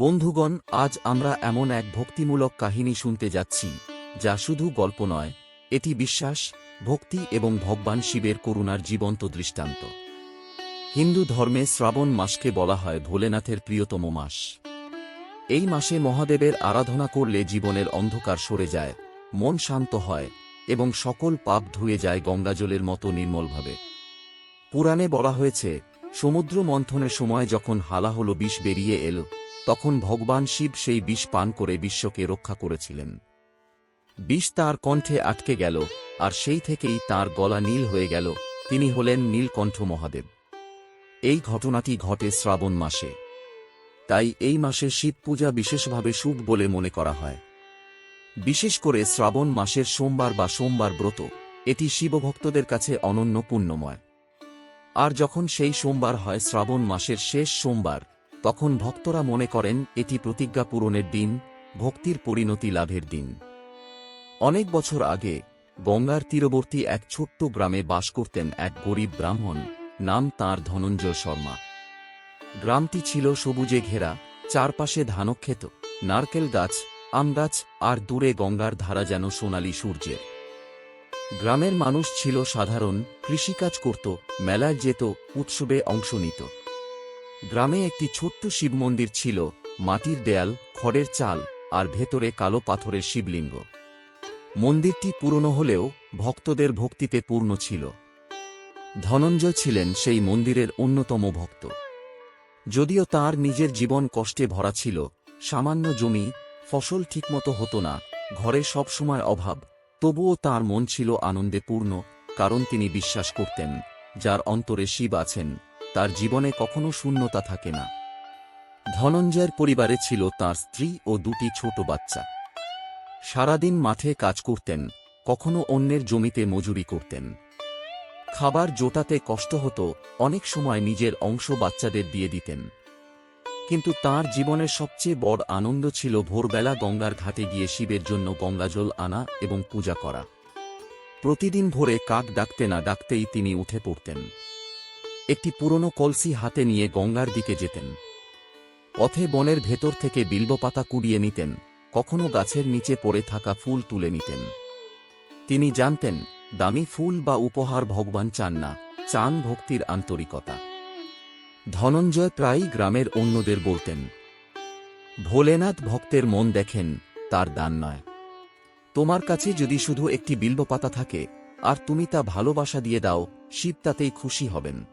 বন্ধুগণ, আজ আমরা এমন এক ভক্তিমূলক কাহিনী শুনতে যাচ্ছি, যা শুধু গল্প নয়, এটি বিশ্বাস, ভক্তি এবং ভগবান শিবের করুণার জীবন্ত দৃষ্টান্ত। হিন্দু ধর্মে শ্রাবণ মাসকে বলা হয় ভোলেনাথের প্রিয়তম মাস। এই মাসে মহাদেবের আরাধনা করলে জীবনের অন্ধকার সরে যায়, মন শান্ত হয় এবং সকল পাপ ধুয়ে যায় গঙ্গাজলের মতো নির্মলভাবে। পুরাণে বলা হয়েছে, সমুদ্র মন্থনের সময় যখন হালাহল বিষ বেরিয়ে এল তখন ভগবান শিব সেই বিষ পান করে বিশ্বকে রক্ষা করেছিলেন। বিষ তার কণ্ঠে আটকে গেল, আর সেই থেকেই তার গলা নীল হয়ে গেল। তিনি হলেন নীলকণ্ঠ মহাদেব। এই ঘটনাটি ঘটে শ্রাবণ মাসে। তাই এই মাসে শিব পূজা বিশেষভাবে শুভ বলে মনে করা হয়। বিশেষ করে শ্রাবণ মাসের সোমবার বা সোমবার ব্রত, এটি শিবভক্তদের কাছে অনন্য পুণ্যময়। আর যখন সেই সোমবার হয়, শ্রাবণ মাসের শেষ সোমবার তখন ভক্তরা মনে করেন, এটি প্রতিজ্ঞা পূরণের দিন, ভক্তির পরিণতি লাভের দিন। অনেক বছর আগে, গঙ্গার তীরবর্তী এক ছোট্ট গ্রামে বাস করতেন এক গরিব ব্রাহ্মণ, নাম তাঁর ধনঞ্জয় শর্মা। গ্রামটি ছিল সবুজে ঘেরা, চারপাশে ধানক্ষেত, নারকেল গাছ, আম গাছ, আর দূরে গঙ্গার ধারা যেন সোনালি সূর্যের। গ্রামের মানুষ ছিল সাধারণ, কৃষিকাজ করত, মেলায় যেত, উৎসবে অংশ নিত। গ্রামে একটি ছোট্ট শিব মন্দির ছিল, মাটির দেয়াল, খড়ের চাল, আর ভেতরে কালো পাথরের শিবলিঙ্গ। মন্দিরটি পুরনো হলেও ভক্তদের ভক্তিতে পূর্ণ ছিল। ধনঞ্জয় ছিলেন সেই মন্দিরের অন্যতম ভক্ত। যদিও তার নিজের জীবন কষ্টে ভরা ছিল, সামান্য জমি, ফসল ঠিকমতো হতো না, ঘরে সবসময় অভাব, তবুও তার মন ছিল আনন্দে পূর্ণ, কারণ তিনি বিশ্বাস করতেন, যার অন্তরে শিব আছেন। তার জীবনে কখনো শূন্যতা থাকে না। ধনঞ্জয়ের পরিবারে ছিল তার স্ত্রী ও দুটি ছোট বাচ্চা। সারাদিন মাঠে কাজ করতেন, কখনো অন্যের জমিতে মজুরি করতেন। খাবার জোটাতে কষ্ট হতো, অনেক সময় নিজের অংশ বাচ্চাদের দিয়ে দিতেন। কিন্তু তার জীবনের সবচেয়ে বড় আনন্দ ছিল ভোরবেলা গঙ্গার ঘাটে গিয়ে শিবের জন্য গঙ্গাজল আনা এবং পূজা করা। প্রতিদিন ভোরে কাক ডাকতে না ডাকতেই তিনি উঠে পড়তেন। একটি পুরনো কলসি হাতে নিয়ে গঙ্গার দিকে যেতেন। পথে বনের ভেতর থেকে বিল্বপাতা কুড়িয়ে নিতেন, কখনো গাছের নিচে পড়ে থাকা ফুল তুলে নিতেন। তিনি জানতেন, দামি ফুল বা উপহার ভগবান চান না, চান ভক্তির আন্তরিকতা। ধনঞ্জয় প্রায়ই গ্রামের অন্যদের বলতেন, ভোলেনাথ ভক্তের মন দেখেন, তার দান নয়। তোমার কাছে যদি শুধু একটি বিল্বপাতা থাকে, আর তুমি তা ভালোবাসা দিয়ে দাও, শিব তাতেই খুশি হবেন।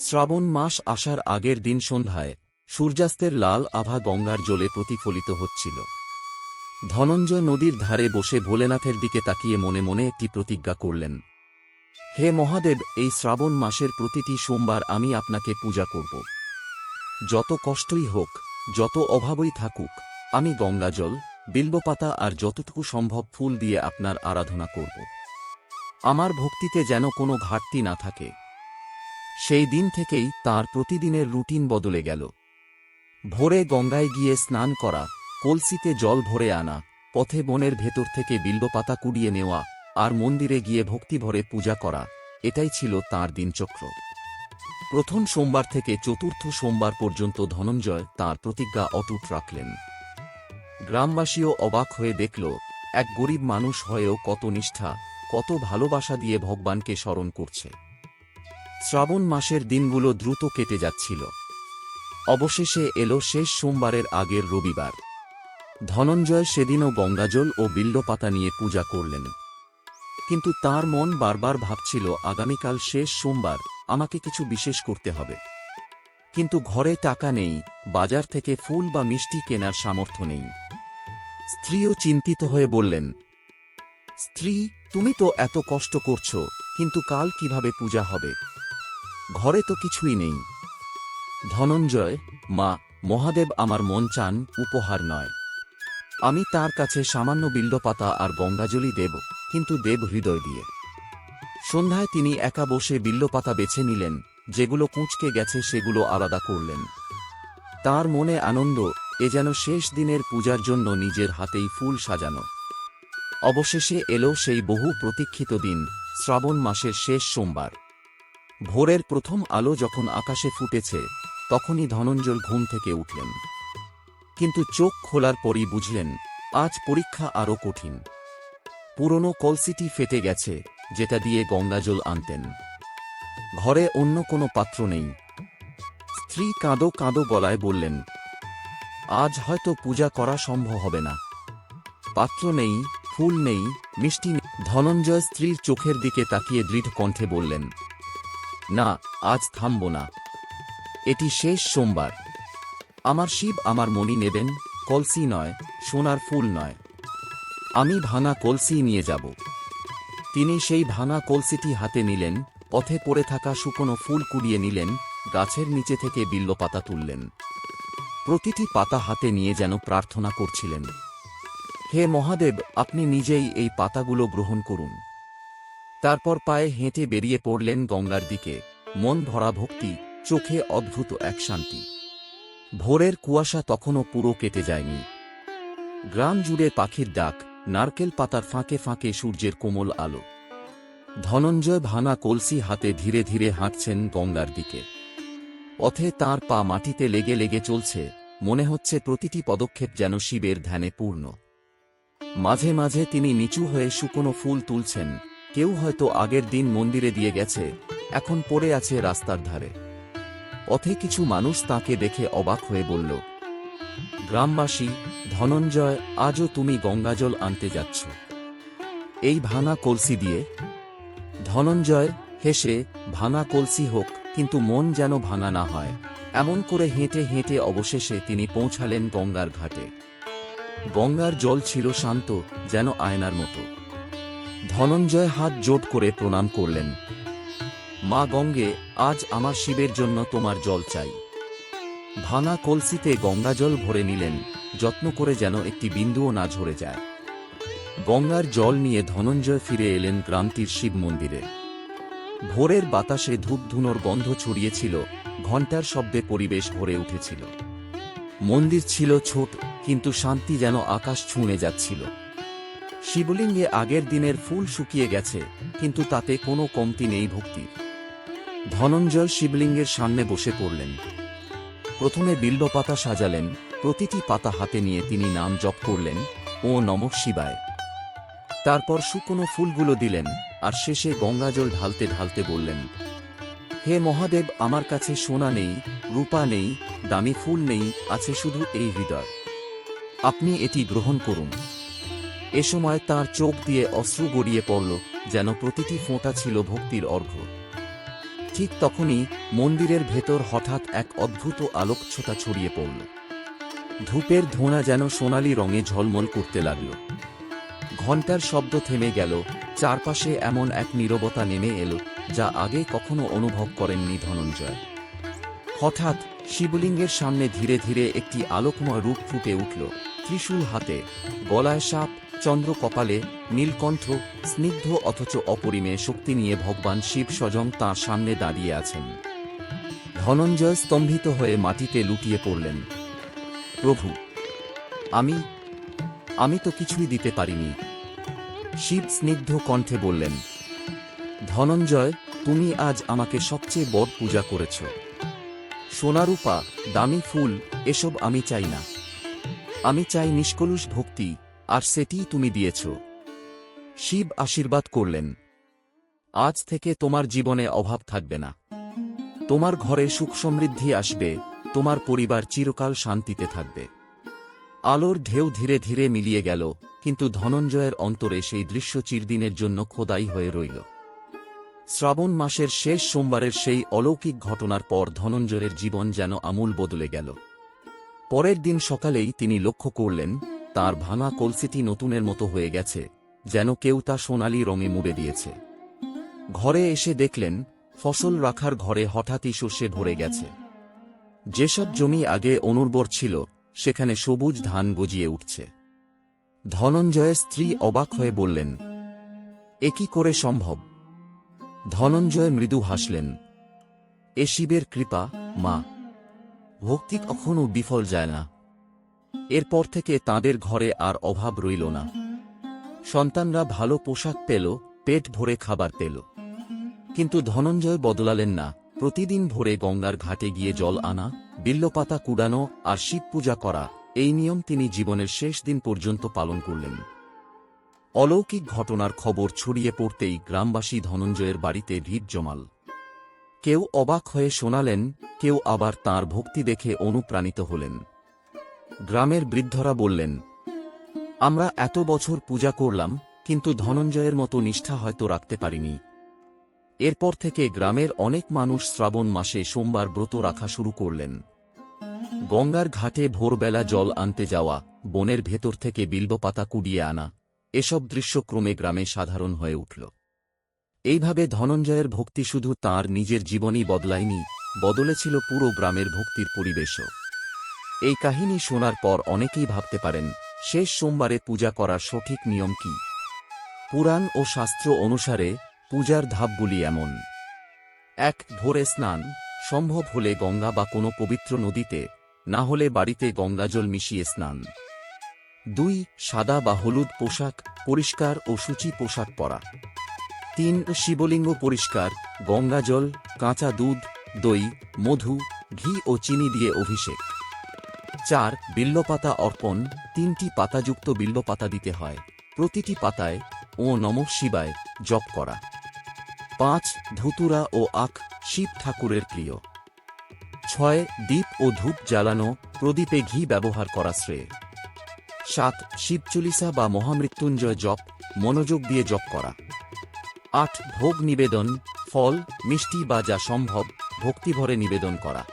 শ্রাবণ মাস আসার আগের দিন সন্ধ্যায় সূর্যাস্তের লাল আভা গঙ্গার জলে প্রতিফলিত হচ্ছিল। ধনঞ্জয় নদীর ধারে বসে ভোলেনাথের দিকে তাকিয়ে মনে মনে একটি প্রতিজ্ঞা করলেন, হে মহাদেব, এই শ্রাবণ মাসের প্রতিটি সোমবার আমি আপনাকে পূজা করব। যত কষ্টই হোক, যত অভাবই থাকুক, আমি গঙ্গাজল, বিল্বপাতা আর যতটুকু সম্ভব ফুল দিয়ে আপনার আরাধনা করব। আমার ভক্তিতে যেন কোনো ঘাটতি না থাকে। সেই দিন থেকেই তার প্রতিদিনের রুটিন বদলে গেল। ভোরে গঙ্গায় গিয়ে স্নান করা, কলসিতে জল ভরে আনা, পথে বনের ভেতর থেকে বিল্বপাতা কুড়িয়ে নেওয়া আর মন্দিরে গিয়ে ভক্তিভরে পূজা করা, এটাই ছিল তার দিনচক্র। প্রথম সোমবার থেকে চতুর্থ সোমবার পর্যন্ত ধনঞ্জয় তার প্রতিজ্ঞা অটুট রাখলেন। গ্রামবাসীও অবাক হয়ে দেখল, এক গরিব মানুষ হয়েও কত নিষ্ঠা, কত ভালোবাসা দিয়ে ভগবানকে স্মরণ করছে। শ্রাবণ মাসের দিনগুলো দ্রুত কেটে যাচ্ছিল। অবশেষে এলো শেষ সোমবারের আগের রবিবার। ধনঞ্জয় সেদিনও গঙ্গাজল ও বিল্লপাতা নিয়ে পূজা করলেন। কিন্তু তার মন বারবার ভাবছিল, আগামীকাল শেষ সোমবার, আমাকে কিছু বিশেষ করতে হবে। কিন্তু ঘরে টাকা নেই, বাজার থেকে ফুল বা মিষ্টি কেনার সামর্থ্য নেই। স্ত্রীও চিন্তিত হয়ে বললেন, স্ত্রী, তুমি তো এত কষ্ট করছ, কিন্তু কাল কীভাবে পূজা হবে? ঘরে তো কিছুই নেই। ধনঞ্জয়, মা, মহাদেব আমার মন চান, উপহার নয়। আমি তার কাছে সামান্য বিল্লপাতা আর গঙ্গাজলি দেব, কিন্তু দেব হৃদয় দিয়ে। সন্ধ্যায় তিনি একা বসে বিল্লপাতা বেছে নিলেন, যেগুলো কুঁচকে গেছে সেগুলো আলাদা করলেন। তার মনে আনন্দ, এ যেন শেষ দিনের পূজার জন্য নিজের হাতেই ফুল সাজানো। অবশেষে এলো সেই বহু প্রতীক্ষিত দিন, শ্রাবণ মাসের শেষ সোমবার। ভোরের প্রথম আলো যখন আকাশে ফুটেছে, তখনই ধনঞ্জল ঘুম থেকে উঠলেন। কিন্তু চোখ খোলার পরই বুঝলেন, আজ পরীক্ষা আরও কঠিন। পুরনো কলসিটি ফেটে গেছে, যেটা দিয়ে গঙ্গাজল আনতেন। ঘরে অন্য কোনো পাত্র নেই। স্ত্রী কাঁদো কাঁদো গলায় বললেন, আজ হয়তো পূজা করা সম্ভব হবে না। পাত্র নেই, ফুল নেই, মিষ্টি। ধনঞ্জয় স্ত্রীর চোখের দিকে তাকিয়ে দৃঢ় কণ্ঠে বললেন না, আজ থামব না। এটি শেষ সোমবার। আমার শিব আমার মণি নেবেন, কলসি নয়, সোনার ফুল নয়। আমি ভাঙা কলসি নিয়ে যাব। তিনি সেই ভাঙা কলসিটি হাতে নিলেন, পথে পড়ে থাকা শুকনো ফুল কুড়িয়ে নিলেন, গাছের নিচে থেকে বিল্লপাতা তুললেন। প্রতিটি পাতা হাতে নিয়ে যেন প্রার্থনা করছিলেন। হে মহাদেব, আপনি নিজেই এই পাতাগুলো গ্রহণ করুন। তারপর পায়ে হেঁটে বেরিয়ে পড়লেন গঙ্গার দিকে। মন ভরা ভক্তি, চোখে অদ্ভুত এক শান্তি। ভোরের কুয়াশা তখনও পুরো কেটে যায়নি। গ্রাম জুড়ে পাখির ডাক, নারকেল পাতার ফাঁকে ফাঁকে সূর্যের কোমল আলো। ধনঞ্জয় ভাঙা কলসি হাতে ধীরে ধীরে হাঁটছেন গঙ্গার দিকে। পথে তার পা মাটিতে লেগে লেগে চলছে, মনে হচ্ছে প্রতিটি পদক্ষেপ যেন শিবের ধ্যানে পূর্ণ। মাঝে মাঝে তিনি নিচু হয়ে শুকনো ফুল তুলছেন কেউ হয়তো আগের দিন মন্দিরে দিয়ে গেছে, এখন পড়ে আছে রাস্তার ধারে। পথে কিছু মানুষ তাকে দেখে অবাক হয়ে বলল, গ্রামবাসী, ধনঞ্জয়, আজও তুমি গঙ্গাজল আনতে যাচ্ছ। এই ভাঙা কলসি দিয়ে? ধনঞ্জয়, হেসে, ভাঙা কলসি হোক, কিন্তু মন যেন ভাঙা না হয়। এমন করে হেঁটে হেঁটে অবশেষে তিনি পৌঁছালেন গঙ্গার ঘাটে। গঙ্গার জল ছিল শান্ত, যেন আয়নার মতো। ধনঞ্জয় হাত জোট করে প্রণাম করলেন। মা গঙ্গে, আজ আমার শিবের জন্য তোমার জল চাই। ভাঙা কলসিতে গঙ্গাজল ভরে নিলেন, যত্ন করে যেন একটি বিন্দুও না ঝরে যায়। গঙ্গার জল নিয়ে ধনঞ্জয় ফিরে এলেন গ্রামটির শিব মন্দিরে। ভোরের বাতাসে ধূপধুনোর গন্ধ ছড়িয়েছিল, ঘণ্টার শব্দে পরিবেশ ভরে উঠেছিল। মন্দির ছিল ছোট, কিন্তু শান্তি যেন আকাশ ছুঁড়ে যাচ্ছিল। শিবলিঙ্গে আগের দিনের ফুল শুকিয়ে গেছে, কিন্তু তাতে কোনো কমতি নেই ভক্তির ধনঞ্জয় শিবলিঙ্গের সামনে বসে পড়লেন। প্রথমে বিল্বপাতা সাজালেন, প্রতিটি পাতা হাতে নিয়ে তিনি নাম জপ করলেন, ও নমঃ শিবায়। তারপর শুকনো ফুলগুলো দিলেন, আর শেষে গঙ্গাজল ঢালতে ঢালতে বললেন, হে মহাদেব, আমার কাছে সোনা নেই, রূপা নেই, দামি ফুল নেই, আছে শুধু এই হৃদয়। আপনি এটি গ্রহণ করুন। এ সময় তার চোখ দিয়ে অশ্রু গড়িয়ে পড়ল, যেন প্রতিটি ফোঁটা ছিল ভক্তির অর্ঘ্য। ঠিক তখনই মন্দিরের ভেতর হঠাৎ এক অদ্ভুত আলোকছটা ছড়িয়ে পড়ল। ধূপের ধোঁয়া যেন সোনালি রঙে ঝলমল করতে লাগল। ঘণ্টার শব্দ থেমে গেল, চারপাশে এমন এক নীরবতা নেমে এলো, যা আগে কখনো অনুভব করেননি ধনঞ্জয়। হঠাৎ শিবলিঙ্গের সামনে ধীরে ধীরে একটি আলোকময় রূপ ফুটে উঠল, ত্রিশূল হাতে, গলায় সাপ চন্দ্র কপালে নীলকণ্ঠ স্নিগ্ধ অথচ অপরিমেয় শক্তি নিয়ে ভগবান শিব স্বয়ং তাঁর সামনে দাঁড়িয়ে আছেন। ধনঞ্জয় স্তম্ভিত হয়ে মাটিতে লুটিয়ে পড়লেন। প্রভু, আমি আমি তো কিছুই দিতে পারিনি। শিব স্নিগ্ধ কণ্ঠে বললেন, ধনঞ্জয়, তুমি আজ আমাকে সবচেয়ে বড় পূজা করেছ। সোনারূপা, দামি ফুল, এসব আমি চাই না। আমি চাই নিষ্কলুষ ভক্তি আর সেটিই তুমি দিয়েছ। শিব আশীর্বাদ করলেন। আজ থেকে তোমার জীবনে অভাব থাকবে না। তোমার ঘরে সুখ সমৃদ্ধি আসবে, তোমার পরিবার চিরকাল শান্তিতে থাকবে। আলোর ঢেউ ধীরে ধীরে মিলিয়ে গেল, কিন্তু ধনঞ্জয়ের অন্তরে সেই দৃশ্য চিরদিনের জন্য খোদাই হয়ে রইল। শ্রাবণ মাসের শেষ সোমবারের সেই অলৌকিক ঘটনার পর ধনঞ্জয়ের জীবন যেন আমূল বদলে গেল। পরের দিন সকালেই তিনি লক্ষ্য করলেন তার ভাঙা কলসিটি নতুনের মতো হয়ে গেছে, যেন কেউ তা সোনালি রঙে মুড়ে দিয়েছে। ঘরে এসে দেখলেন, ফসল রাখার ঘরে হঠাৎই শস্যে ভরে গেছে। যেসব জমি আগে অনুর্বর ছিল, সেখানে সবুজ ধান গজিয়ে উঠছে। ধনঞ্জয়ের স্ত্রী অবাক হয়ে বললেন, এ কি করে সম্ভব? ধনঞ্জয় মৃদু হাসলেন, এ শিবের কৃপা, মা। ভক্তি কখনো বিফল যায় না। এরপর থেকে তাদের ঘরে আর অভাব রইল না। সন্তানরা ভালো পোশাক পেল, পেট ভরে খাবার পেল। কিন্তু ধনঞ্জয় বদলালেন না। প্রতিদিন ভোরে গঙ্গার ঘাটে গিয়ে জল আনা, বিল্লপাতা কুড়ানো আর শিব পূজা করা, এই নিয়ম তিনি জীবনের শেষ দিন পর্যন্ত পালন করলেন। অলৌকিক ঘটনার খবর ছড়িয়ে পড়তেই গ্রামবাসী ধনঞ্জয়ের বাড়িতে ভিড় জমাল। কেউ অবাক হয়ে শোনালেন, কেউ আবার তার ভক্তি দেখে অনুপ্রাণিত হলেন। গ্রামের বৃদ্ধরা বললেন, আমরা এত বছর পূজা করলাম, কিন্তু ধনঞ্জয়ের মতো নিষ্ঠা হয়তো রাখতে পারিনি। এরপর থেকে গ্রামের অনেক মানুষ শ্রাবণ মাসে সোমবার ব্রত রাখা শুরু করলেন। গঙ্গার ঘাটে ভোরবেলা জল আনতে যাওয়া, বনের ভেতর থেকে বিল্বপাতা কুড়িয়ে আনা, এসব দৃশ্য ক্রমে গ্রামে সাধারণ হয়ে উঠল। এইভাবে ধনঞ্জয়ের ভক্তি শুধু তার নিজের জীবনই বদলায়নি, বদলেছিল পুরো গ্রামের ভক্তির পরিবেশও। এই কাহিনী শোনার পর অনেকেই ভাবতে পারেন, শেষ সোমবারে পূজা করার সঠিক নিয়ম কি? পুরাণ ও শাস্ত্র অনুসারে পূজার ধাপগুলি এমন। এক, ভোরে স্নান। সম্ভব হলে গঙ্গা বা কোনো পবিত্র নদীতে, না হলে বাড়িতে গঙ্গাজল মিশিয়ে স্নান। দুই, সাদা বা হলুদ পোশাক, পরিষ্কার ও সূচি পোশাক পরা। তিন, শিবলিঙ্গ পরিষ্কার, গঙ্গাজল, কাঁচা দুধ, দই, মধু, ঘি ও চিনি দিয়ে অভিষেক। চার বিল্লপাতা অর্পণ তিনটি পাতাযুক্ত বিল্লপাতা দিতে হয়। প্রতিটি পাতায় ও নম শিবায় জপ করা। পাঁচ, ধুতুরা ও আখ শিব ঠাকুরের প্রিয়। ছয়, দীপ ও ধূপ জ্বালানো, প্রদীপে ঘি ব্যবহার করা শ্রেয়। সাত শিবচলিসা বা মহামৃত্যুঞ্জয় জপ, মনোযোগ দিয়ে জপ করা। আট, ভোগ নিবেদন, ফল, মিষ্টি বা যা সম্ভব, ভক্তিভরে নিবেদন করা।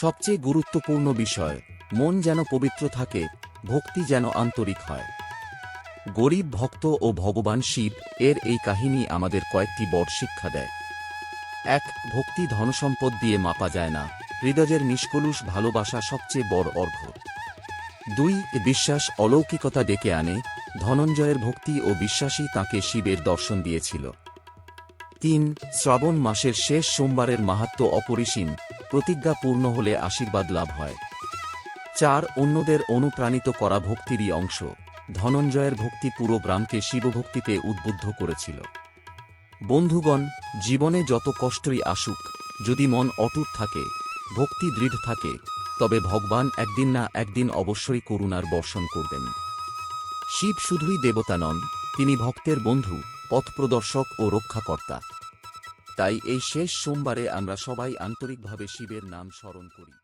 সবচেয়ে গুরুত্বপূর্ণ বিষয়, মন যেন পবিত্র থাকে, ভক্তি যেন আন্তরিক হয়। গরিব ভক্ত ও ভগবান শিব এর এই কাহিনী আমাদের কয়েকটি বড় শিক্ষা দেয়। এক, ভক্তি ধনসম্পদ দিয়ে মাপা যায় না, হৃদয়ের নিষ্কলুষ ভালোবাসা সবচেয়ে বড় অর্ঘ্য দুই, বিশ্বাস অলৌকিকতা ডেকে আনে, ধনঞ্জয়ের ভক্তি ও বিশ্বাসই তাকে শিবের দর্শন দিয়েছিল। তিন, শ্রাবণ মাসের শেষ সোমবারের মাহাত্ম্য অপরিসীম প্রতিজ্ঞা পূর্ণ হলে আশীর্বাদ লাভ হয়। চার, অন্যদের অনুপ্রাণিত করা ভক্তিরই অংশ। ধনঞ্জয়ের ভক্তি পুরো গ্রামকে শিবভক্তিতে উদ্বুদ্ধ করেছিল। বন্ধুগণ, জীবনে যত কষ্টই আসুক, যদি মন অটুট থাকে, ভক্তি দৃঢ় থাকে, তবে ভগবান একদিন না একদিন অবশ্যই করুণার বর্ষণ করবেন। শিব শুধুই দেবতা নন, তিনি ভক্তের বন্ধু, পথপ্রদর্শক ও রক্ষাকর্তা। তাই এই শেষ সোমবারে আমরা সবাই আন্তরিকভাবে শিবের নাম স্মরণ করি।